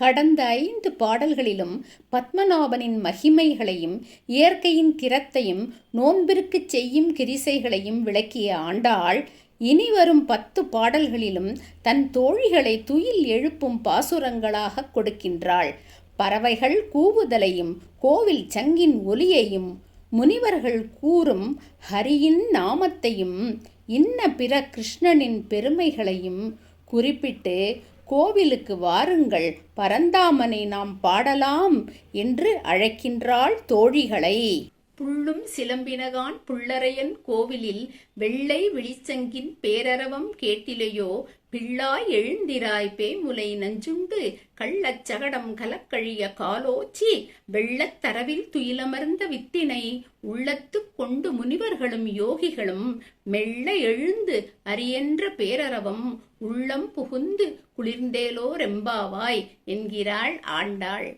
கடந்த ஐந்து பாடல்களிலும் பத்மநாபனின் மகிமைகளையும் இயற்கையின் திறத்தையும் நோன்பிற்குச் செய்யும் கிரிசைகளையும் விளக்கிய ஆண்டாள் இனி வரும் பத்து பாடல்களிலும் தன் தோழிகளை துயில் எழுப்பும் பாசுரங்களாக கொடுக்கின்றாள். பறவைகள் கூவுதலையும் கோவில் சங்கின் ஒலியையும் முனிவர்கள் கூறும் ஹரியின் நாமத்தையும் இன்ன பிற கிருஷ்ணனின் பெருமைகளையும் குறிப்பிட்டு கோவிலுக்கு வாருங்கள் பரந்தாமனை நாம் பாடலாம் என்று அழைக்கின்றாள் தோழிகளை. புள்ளும் சிலம்பினகான் புள்ளரையன் கோவிலில் வெள்ளை விழிச்சங்கின் பேரரவம் கேட்டிலையோ பிள்ளாய் எழுந்திராய் பேமுலை நஞ்சுண்டு கள்ளச் சகடம் கலக்கழிய காலோச்சி வெள்ளத் தரவில் துயிலமர்ந்த வித்தினை உள்ளத்துக் கொண்டு முனிவர்களும் யோகிகளும் மெல்ல எழுந்து அரியென்ற பேரரவம் உள்ளம் புகுந்து குளிர்ந்தேலோ ரெம்பாவாய் என்கிறாள் ஆண்டாள்.